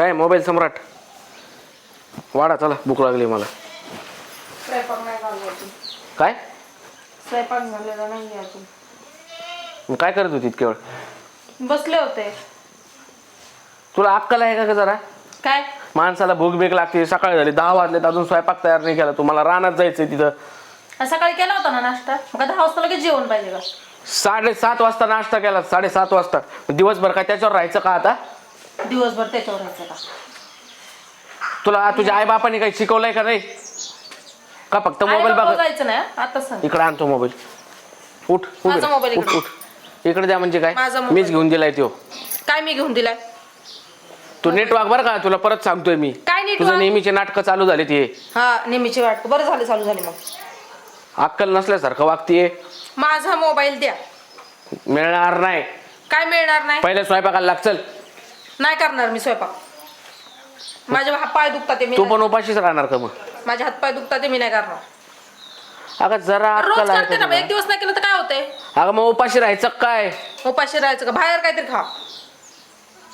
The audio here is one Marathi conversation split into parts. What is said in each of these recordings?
काय मोबाईल सम्राट? वाडा चला भूक लागली मला. स्वयंपाक नाही झाला अजून. काय? स्वयंपाक झालेला नाही अजून. मग काय करत होती इतके वेळ बसले होते. तुला अक्कल आहे का ग जरा? काय? माणसाला भूक बेक लागते सकाळी झाली दहा वाजलेत अजून स्वयंपाक तयार नाही केला. तुम्हाला रानात जायचंय तिथं. आज सकाळी केला होता ना नाश्ता? मग दहा वाजता लगेच जेवण पाहिजे का? साडेसात वाजता नाश्ता केला साडेसात वाजता. दिवसभर काय त्याच्यावर राहायचं का आता? दिवसभर त्याच्यावर राहायचं का तुला तुझ्या आई बापाने काही शिकवलंय का नाही? का फक्त मोबाईल बघ जायचं नाही आता सांग. इकडे आणतो मोबाईल. उठ उठ माझा. मोबाईल उठ इकडे. उठ. इकडे द्या म्हणजे काय? माझा मोबाईल. मीच घेऊन दिलाय तो काय मी घेऊन दिलाय? तू नेटवर्क बरं का? तुला परत सांगतोय मी. काय? तुझं नेहमीचे नाटकं चालू झाले ते. हा नेहमीची वाट बरं झाले चालू झाली मग. अक्कल नसल्यासारखं वागतीये. माझा मोबाईल द्या. मिळणार नाही. काय मिळणार नाही? पहिले स्वयंपाकाला लाग चल. नाही करणार मी स्वयंपाक. माझे हात पाय दुखतात ते मी तू नाही- पण उपाशीच राहणार का मग? माझे हात पाय दुखतात ते मी नाही करणार. अगं जरा रोज अक्कल आहे करते का ना मग एक तुला? दिवस नाही केलं तर काय होतंय? अगं मग उपाशी राहायचं काय? उपाशी राहायचं का? बाहेर काहीतरी खा.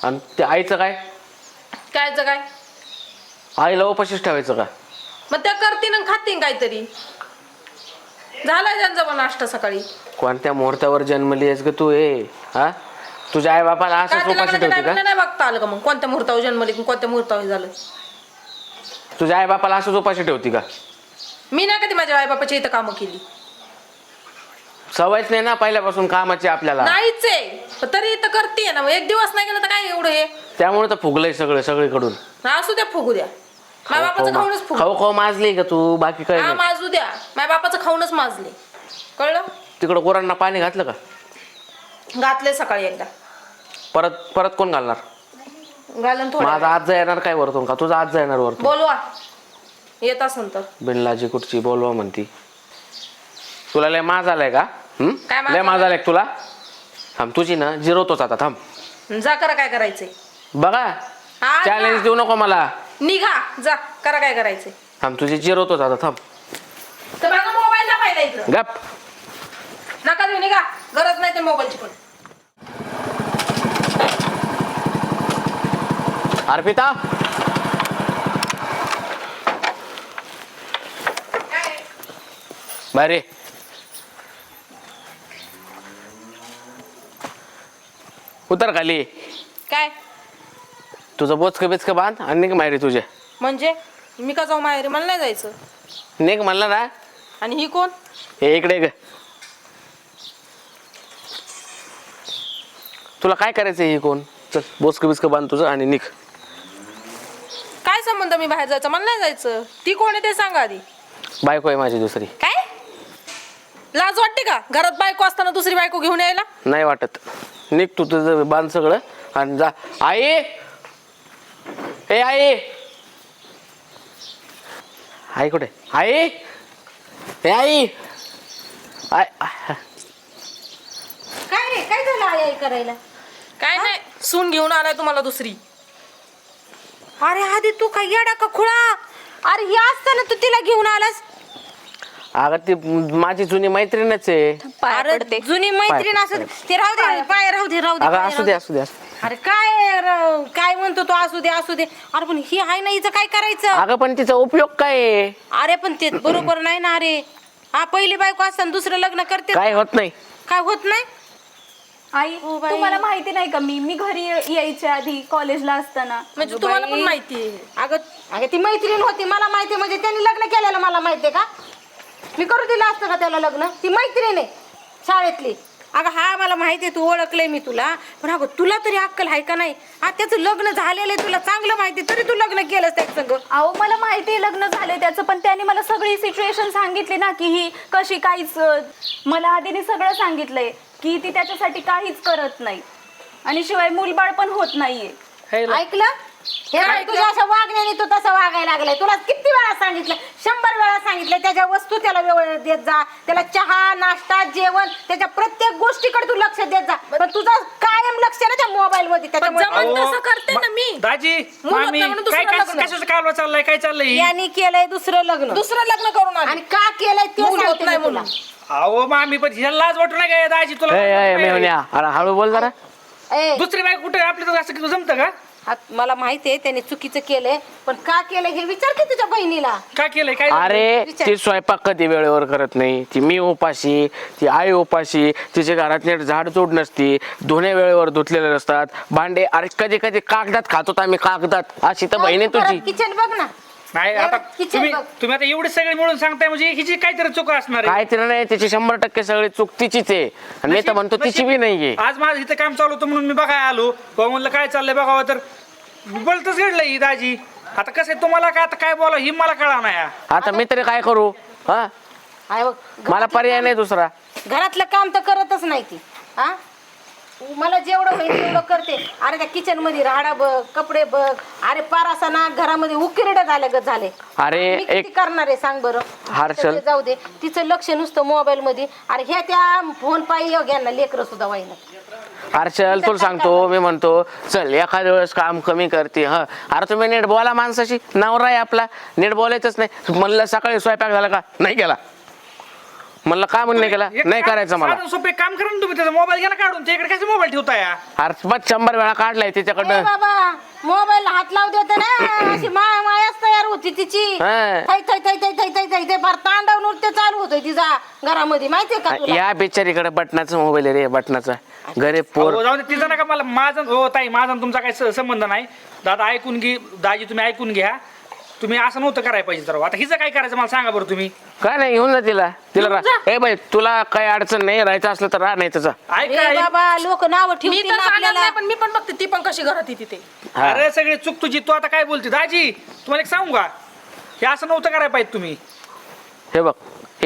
आणि ते आईचं काय? कायचं काय? आईला उपाशीच ठेवायचं का? मग त्या करतीन आणि खातीन काहीतरी. झालाय त्यांचा पण नाश्ता सकाळी. कोणत्या मुहूर्तावर जन्मली आहेस ग तू ए हा? तुझ्या आई बापाला काय असंच ते उपाशी लग्नाच्या ठेवते टायमिंगला का? नाही बघता आलं का मग? कोणत्या मुहूर्तावर जन्मली की कोणत्या मुहूर्तावर झालं? तुझ्या आई बापाला असंच उपाशी ठेवती का? मी नाही कधी माझ्या आई बापाच्या इथं कामं केली. सवयच नाही ना पहिल्यापासून कामाची आपल्याला. नाहीच आहे. पण तरी इथं करते ना मग. एक दिवस नाही गेलं तर काय एवढं हे? त्यामुळे तर फुगलंय सगळं सगळीकडून. हा, असू द्या फुगू द्या. माझ्या बापाचं खाऊनच फुगू. खाऊ खाऊ माजली का तू? बाकी काय हा नाही. माजू द्या. माझ्या बापाचं खाऊनच माजले. कळलं? तिकडं गुरांना पाणी घातलं का? घातले सकाळी एकदा. परत परत कोण घालणार? घालून थोडं माझा आज येणार काय वरतून का? तुझा आज येणार वरतून. बोलवा. येत असन तर. बिनलाजी कुठची? बोलवा म्हणती. तुला लय माज आलाय का? हं? काय माज लय माज आलाय? का तुला? थांब तुझी ना जिरवतोच आता थांब. जा करा काय करायचंय. बघा. हा, चॅलेंज. देऊ नको मला. निघा. जा करा काय करायचंय. थांब तुझी जिरवतोच आता थांब. तर माझा मोबाईल ना पाहिला गप. नका देऊ निघा. गरज नाही ते मोबाईलची पण. अर्पिता? बारे उतर खाली. काय? तुझं बोचकं बिचकं बांध आणि निघ मायरी तुझे. म्हणजे? मी का जाऊ माहेरी? मला नाही जायचं. निघ म्हणलं ना. आणि ही कोण? हे इकडे ग. तुला काय करायचं हे कोण? चल बोचकं बिचकं बांध तुझं आणि निघ. काय संबंध मी बाहेर जायचं? मला नाही जायचं. ती कोण आहे ते सांगा आधी. बायको आहे माझी दुसरी. काय? लाज वाटते का? घरात बायको असताना दुसरी बायको घेऊन यायला? नाही वाटत. निघ तू तुझं बांध सगळं आणि जा. आई! ए आई! आई कुठे? आई! ए आई! आय काय रे? काय झालं आई आई करायला? काय नाही सून घेऊन आलाय तुम्हाला दुसरी. अरे आधी तू काय येडा का खुळा? अरे हे असताना तू तिला घेऊन आलास. अगं ती माझी जुनी मैत्रीणच आहे. अरे जुनी मैत्रीण असं ते राहू दे पाय राहू दे राहू दे अगं पाय असू राहू दे दे. असू दे असू दे. अरे काय काय म्हणतो तो असू दे असू दे. अरे पण ही आहे ना हिचं काय करायचं? अगं पण तिचा उपयोग काय आहे? अरे पण ते बरोबर नाही ना अरे. हा पहिली बायको असताना दुसरं लग्न करते. काय होत नाही. काय होत नाही? आई हो बाई. तुम्हाला माहिती नाही का मी? मी घरी यायच्या आधी कॉलेजला असताना. म्हणजे तुम्हाला पण. माहिती आहे. अगं अगं ती मैत्रीण होती मला माहिती म्हणजे त्यांनी लग्न केलेलं मला माहितीये का? मी करू दिलं असतं का त्याला लग्न? ती मैत्रीण आहे शाळेतली. अगं हा मला माहिती आहे तू ओळखलंय मी तुला. पण अगं तुला तरी अक्कल आहे का नाही? हा त्याचं लग्न झालेलं आहे तुला चांगलं माहिती आहे, तरी तू लग्न केलंस त्या संग. अहो मला माहिती आहे लग्न झाले त्याचं पण त्याने मला सगळी सिच्युएशन सांगितली ना की ही कशी काहीच अं, मला आधीने सगळं सांगितलंय. की ती त्याच्यासाठी काहीच करत नाही. आणि शिवाय मूलबाळ पण होत नाहीये. ऐकलं? हे बघ, तुझ्या अशा वागण्याने तू तसं वागायला लागलाय. तुला किती वेळा सांगितलं? शंभर वेळा सांगितलं. त्याच्या वस्तू त्याला वेळ देत जा. त्याला चहा नाश्ता जेवण त्याच्या प्रत्येक गोष्टीकडे तू लक्ष देत जा. पण तुझं कायम लक्ष ना त्या मोबाईल मध्ये. त्याच्यामुळे जमन अहो, तसं करते ना मी दाजी मुलं मामी काय दुसरं काय लग्न. कशाचं कालवा चाललंय? काय चाललंय? यांनी केलंय दुसरं लग्न. दुसरं लग्न करून आली. आणि का केलंय ते मूल होत सांगते नाही मी तुला. म्हणून. अहो मामी पण ह्याला लाज वाटू नाही काय दाजी तुला ए, ए, मेहुण्या अरे हळू बोल जरा. ए, दुसरी बाई कुठे आपल्या असं किती जमतं का? आत- मला माहिती आहे त्याने चुकीचं केलंय. पण का केलंय हे विचार की तुझ्या बहिणीला. काय केलंय? काय? अरे विचार. ती स्वयंपाक कधी वेळेवर करत नाही. ती मी उपाशी ती आई उपाशी तिच्या घरात नीट झाड चूड नसती. धुणे वेळेवर धुतलेले नसतात. भांडे अरे कधी कधी कागदात खातो आम्ही कागदात. अशी तर बहिणी तुझी. किचन बघ ना. नाही आता तुम्ही बघ. तुम्ही आता एवढे सगळे मिळून सांगताय म्हणजे हिची काहीतरी चूक असणार आहे. काय तिला नाही त्याची शंभर टक्के सगळी चूक तिचीच आहे. आणि मी तर म्हणतो तिची बी नाहीये. आज माझं इथं काम चालू होतं म्हणून मी बघाय आलो. बाबा म्हणलं काय चाललंय बघावं तर. बोलतच घडलंय ही दाजी. आता कसं आहे तुम्हाला काय आता काय बोला ही मला कळा नाही आता मी तरी काय करू? हा? आहे बघ मला पर्याय नाही दुसरा. घरातलं काम तर करतच नाही ती. हा? मला जेवढं होईल तेवढं करते. अरे त्या किचनमध्ये राडा बघ कपडे बघ. अरे पारासा ना घरामध्ये उकिरडे झाले ग झाले. अरे मी किती एक करणार आहे सांग बरं? हर्षल. जाऊ दे. तिचं लक्ष नुसतं मोबाईल मध्ये. अरे ह्या त्या फोन पायी घ्या लेकरं सुद्धा वाईना हर्षल तुला सांगतो मी म्हणतो चल एखाद्या वेळेस काम कमी करते ह. अरे तुम्ही नीट बोला माणसाशी नवरा आहे आपला. नीट बोलायचंच नाही. म्हणलं सकाळी स्वयंपाक झाला का? नाही केला. म्हणलं का म्हणून नाही केला? एक नाही काम- करायचं मला. साधं सोपे काम करा ना तुम्ही त्याचा मोबाईल घ्या ना काढून. त्याकडे कसं मोबाईल ठेवताय? अरे बस शंभर वेळा काढलाय ए बाबा मोबाईल हात लाव देते ना. अशी माया मायाच तयार होती तिची. हा. थै थै थै थै थै थै थै ते फार तांडव नृत्य चालू होतोय तिचा घरामध्ये. माहितीये का तुला? या बिचारीकडे बटनाचा मोबाईल आहे रे बटनाचा. गरीब पोर. अहो, जाऊ दे तिचा नका मला माझा हो ताई माझा आणि तुमचा काही स- संबंध नाही. दादा ऐकून घे. दाजी तुम्ही ऐकून घ्या. तुम्ही असं नव्हतं करायला पाहिजे तर आता हिचं काय करायचं मला सांगा बरं तुम्ही. काय नाही घेऊन जा तिला. तिला रा- ए बाई तुला काही अडचण नाही राहायचं असलं तर राह नाही त्याचा ऐका बाबा लोक नाव मी ठेवतील तर ना सांगत आपल्याला. नाही पण मी पण बघते ती पण कशी घरात येते ते हा. अरे सगळे चूक तुझी तू आता काय बोलते? दाजी तुम्हाला एक सांगू का? हे असं नव्हतं करायला पाहिजे तुम्ही. हे बघ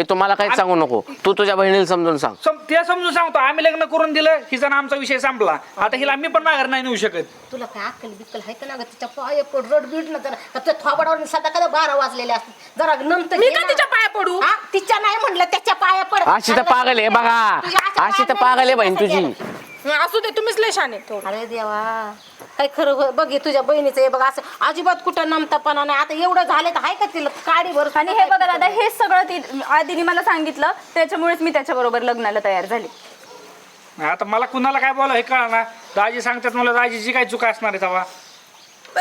हे तुम्हाला काही सांगू नको. तू तुझ्या बहिणीला समजून सांग. सम- ते समजून सांगतो. आम्ही लग्न करून दिलं हिचा आमचा विषय संपला. आता हिला मी पण माघार नाही नेऊ शकत. तुला काय अक्कल बिक्कल आहे का ना ग? तिच्या पाय पड रड बीड ना जरा. तुझ्या थोबाडावर सदा कदा बारा वाजलेले असतात जरा नंतर मी का. तिच्या पाया पडू. तिच्या नाही म्हणलं त्याच्या पाया पड. अशी तर पागल आहे बघा. तुझ्या अशा अशी तर पागल आहे बहीण कसं तुझी. गेलं? असू दे तुम्हीच लय शाने थोडं. अरे देवा. काय खरं होय बघ हे तुझ्या बहिणीचं हे बघ असं अजिबात कुठं नमतापणा नाही. आता एवढं झालं तर आहे का तिला? काडी भर आणि हे बघा दादा हेच सगळं ती आधीने मला सांगितलं त्याच्यामुळेच मी त्याच्याबरोबर लग्नाला तयार झाले. आता मला कुणाला काय बोला हे कळा ना. दाजी सांगतात मला दाजीची काय चूक असणार आहे तेव्हा.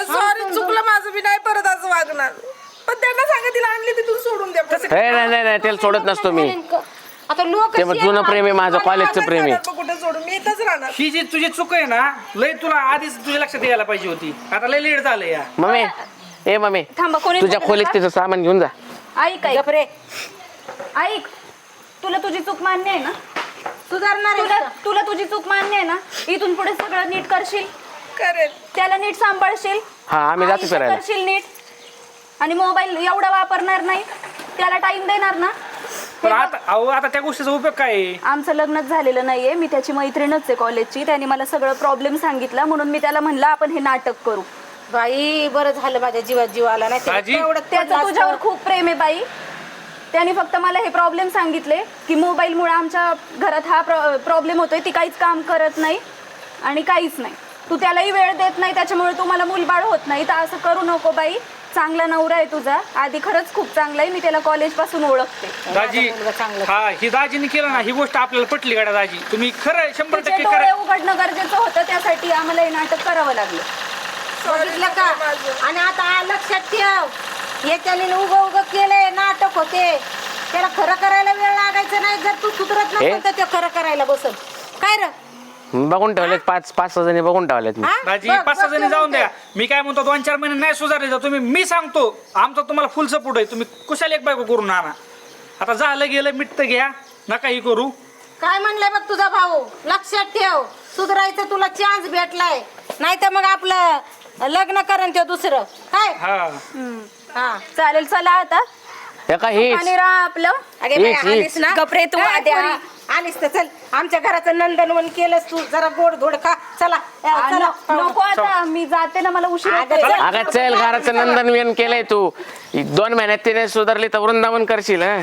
सॉरी चुकलं माझं मी नाही परत असं वागणार. पण त्यांना सांगा तिला आणली तिथून सोडून द्या. हे नाही नाही नाही त्याला सोडत नसतो मी. आता लोक ते मग जुनं प्रेम आहे माझं कॉलेजचं प्रेम आहे. कुठे सोडून मी इथंच राहणार. ही जी तुझी चूक आहे ना लय तुला आधीच तुझ्या लक्षात यायला पाहिजे होती. आता लय लेट झालं या. मम्मी ए मम्मी थांबा कोणी तुझ्या खोलीत तिचं सामान घेऊन जा. ऐक ऐक. गपरे ऐक तुला तुझी चूक मान्य आहे ना? सुधारणार आहे तुला का? तुला तुझी चूक मान्य आहे ना? इथून पुढे सगळं नीट करशील? करेल. त्याला नीट सांभाळशील? हा आम्ही जातो आयुष्य फिरायला. करशील नीट? आणि मोबाईल एवढा वापरणार नाही? त्याला टाइम देणार ना? पण अहो आता त्या गोष्टीचा उपयोग काय आहे? आमचं लग्नच झालेलं नाहीये. मी त्याची मैत्रीणच आहे कॉलेजची त्याने मला सगळं प्रॉब्लेम सांगितला. म्हणून मी त्याला म्हणलं आपण हे नाटक करू. बाई बरं झालं माझ्या जीवात जीव आला नाही. तर बाजी? तेवढं त्याचं तुझ्यावर. खूप प्रेम आहे बाई. त्याने फक्त मला हे प्रॉब्लेम सांगितले की मोबाईलमुळे आमच्या घरात हा प्रॉब्लेम होतोय. ती काहीच काम करत नाही आणि काहीच नाही. तू त्यालाही वेळ देत नाही. त्याच्यामुळे तू मला मूलबाळ होत नाही. तर असं करू नको बाई. चांगला नवरा आहे तुझा. आधी खरंच खूप चांगला आहे. मी त्याला कॉलेजपासून ओळखते. दाजी. हा ही दाजीने केलं ना ही गोष्ट आपल्याला पटली गाड्या दाजी. तुम्ही खरं शंभर टक्के डोळे उघडणं गरजेचं होतं त्यासाठी आम्हाला हे नाटक करावं लागलं. बघितलं का? आणि आता आ लक्षात ठेव हे त्याने उग उग केलंय नाटक होते. त्याला खरं करायला वेळ लागायचा नाही जर तू सुधरत? नसेल तर ते खरं करायला बसल काय र? बघून ठेवलेत पाच पाच सहा जणी बघून ठेवलेत मी. हा? दाजी बघ, पाच सहा बघ जणी जाऊन. द्या. मी काय म्हणतो दोन चार महिने नाही सुधारले तर तुम्ही मी सांगतो आमचा तुम्हाला फुल सपोर्ट आहे. तुम्ही कुशाल एक बायको करून आणा. आता झालं गेलं मिटतं घ्या. नका ही करू. काय म्हणलंय बघ तुझा भाऊ? लक्षात ठेव. सुधरायचं तुला चान्स भेटलाय. नाही तर मग आपलं लग्न करण ते दुसरं. काय? हा. हा. चालेल चला आता. हे हीच. आणि राहा आपलं. अगे बाई, हीच, हीच. आलीस ना? गपरे तू काय आद्या. पोरी? आलीस तर चल आमच्या घराचं नंदनवन केलंस तू जरा गोड धोड खा. चला आ, चला. न- नको आता मी जाते ना मला उशीर होतोय. चल. अगं चल घराचं नंदनवन केलंय तू. दोन महिन्यात तिने सुधारली तर वृंदावन करशील हा?